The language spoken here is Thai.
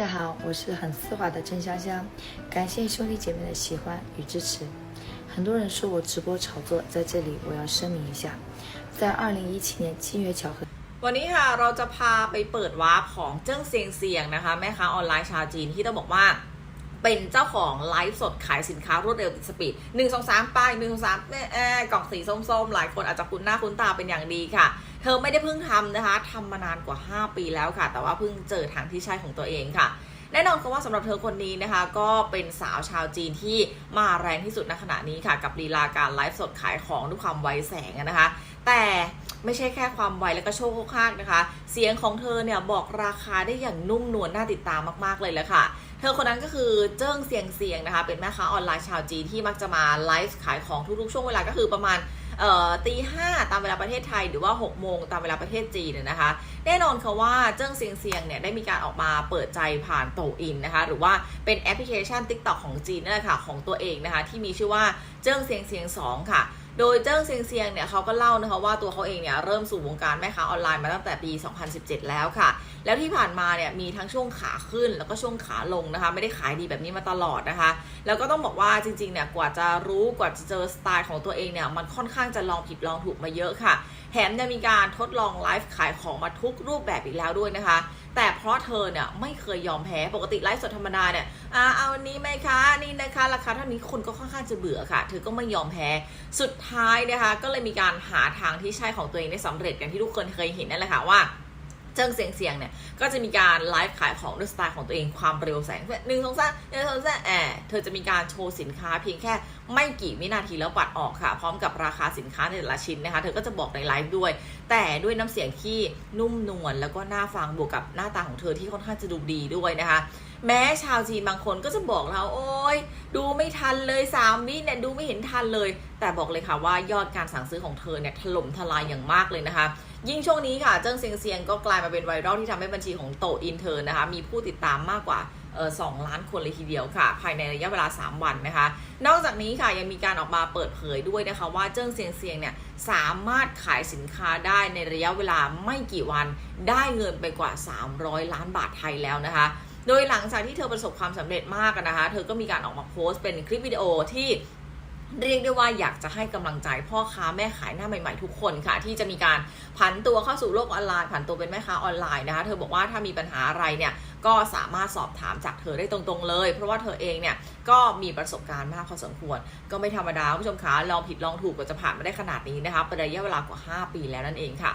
家好，我是很丝滑的郑香香，感谢兄弟姐妹的喜欢与支持。很多人说我直播炒作，在这里我要声明一下，在二零一七年机缘巧合。 วันนี้ค่ะเราจะพาไปเปิดวาร์ปของเจิ้งเซียงเซียงนะคะแม่ค้าออนไลน์ชาวจีนที่ต้องบอกว่า เป็นเจ้าของไลฟ์สดขายสินค้ารวดเร็วติดสปีดหนึ่งสองสามไปหนึ่งสองสามเนี่ยเอ่อกล่องสีส้มๆ หลายคนอาจจะคุ้นหน้าคุ้นตาเป็นอย่างดีค่ะ เธอไม่ได้เพิ่งทำนะคะทำมานานกว่า 5 ปีแล้วค่ะ แต่ว่าเพิ่งเจอทางที่ใช่ของตัวเองค่ะแน่นอนค่ะว่าสำหรับเธอคนนี้นะคะ ก็เป็นสาวชาวจีนที่มาแรงที่สุดณขณะนี้ค่ะ กับลีลาการไลฟ์สดขายของด้วยความไวแสงนะคะ แต่ ไม่ใช่แค่ความไวและก็โชคโคกคากนะคะ เสียงของเธอเนี่ยบอกราคาได้อย่างนุ่มนวลน่าติดตามมากๆเลยแหละค่ะเธอคนนั้นก็คือเจิ้งเซียงเซียงนะคะ เป็นแม่ค้าออนไลน์ชาวจีนที่มักจะมาไลฟ์ขายของทุกๆช่วงเวลาก็คือประมาณตีห้าตามเวลาประเทศไทยหรือว่า 6 โมงตามเวลาประเทศจีนนะคะ แน่นอนค่ะว่าเจิ้งเซียงเซียงเนี่ยได้มีการออกมาเปิดใจผ่านโตอินนะคะ หรือว่าเป็นแอปพลิเคชัน TikTok ของจีนนั่นแหละค่ะของตัวเองนะคะ ที่มีชื่อว่าเจิ้งเซียงเซียง2ค่ะ โดยเจิ้งเซียงเซียงเนี่ยเขาก็เล่านะคะว่าตัวเขาเองเนี่ยเริ่มสู่วงการแม่ค้าออนไลน์มาตั้งแต่ปี 2017 แล้วค่ะ แล้วที่ผ่านมาเนี่ยมีทั้งช่วงขาขึ้นแล้วก็ช่วงขาลงนะคะ ไม่ได้ขายดีแบบนี้มาตลอดนะคะ แล้วก็ต้องบอกว่าจริงๆเนี่ยกว่าจะรู้กว่าจะเจอสไตล์ของตัวเองเนี่ยมันค่อนข้างจะลองผิดลองถูกมาเยอะค่ะแถมยังมีการทดลองไลฟ์ขายของมาทุกรูปแบบอีกแล้วด้วยนะคะ แต่เพราะเธอเนี่ยไม่เคยยอมแพ้ปกติไลฟ์สดธรรมดาเนี่ยอ่าเอาอันนี้ไหมคะนี่นะคะ ราคาเท่านี้คนก็ค่อนข้างจะเบื่อค่ะ เธอก็ไม่ยอมแพ้สุดท้ายนะคะก็เลยมีการหาทางที่ใช่ของตัวเองได้สำเร็จอย่างที่ทุกคนเคยเห็นนั่นแหละค่ะว่าเจิงเสียงเสียงเนี่ย ก็จะมีการไลฟ์ขายของด้วยสไตล์ของตัวเองความเร็วแสงหนึ่งสองสามหนึ่งสองสามแอบเธอจะมีการโชว์สินค้าเพียงแค่ไม่กี่วินาทีแล้วปัดออกค่ะ พร้อมกับราคาสินค้าในแต่ละชิ้นนะคะ เธอก็จะบอกในไลฟ์ด้วย แต่ด้วยน้ำเสียงที่นุ่มนวลแล้วก็น่าฟังบวกกับหน้าตาของเธอที่ค่อนข้างจะดูดีด้วยนะคะ แม้ชาวจีนบางคนก็จะบอกเราโอ้ยดู ไม่ทันเลย3วิเนี่ยดูไม่เห็นทันเลย แต่บอกเลยค่ะว่ายอดการสั่งซื้อของเธอเนี่ยถล่มทลายอย่างมากเลยนะคะ ยิ่งช่วงนี้ค่ะ เจิ้งเซียงเซียงก็กลายมาเป็นไวรัลที่ทำให้บัญชีของโตอินเทอร์นะคะ มีผู้ติดตามมากกว่าสองล้านคนเลยทีเดียวค่ะ ภายในระยะเวลา 3 วันนะคะ นอกจากนี้ค่ะยังมีการออกมาเปิดเผยด้วยนะคะ ว่าเจิ้งเซียงเซียงเนี่ยสามารถขายสินค้าได้ในระยะเวลาไม่กี่วันได้เงินไปกว่า 300 ล้านบาทไทยแล้วนะคะ โดยหลังจากที่เธอประสบความสำเร็จมากนะคะ เธอก็มีการออกมาโพสต์เป็นคลิปวิดีโอที่เรียกได้ว่าอยากจะให้กำลังใจพ่อค้าแม่ขายหน้าใหม่ๆทุกคนค่ะ ที่จะมีการผันตัวเข้าสู่โลกออนไลน์ผันตัวเป็นแม่ค้าออนไลน์นะคะ เธอบอกว่าถ้ามีปัญหาอะไรเนี่ยก็สามารถสอบถามจากเธอได้ตรงๆเลย เพราะว่าเธอเองเนี่ยก็มีประสบการณ์มากพอสมควร ก็ไม่ธรรมดาคุณผู้ชมคะลองผิดลองถูกกว่าจะผ่านมาได้ขนาดนี้นะคะเป็นระยะเวลากว่า 5 ปีแล้วนั่นเองค่ะ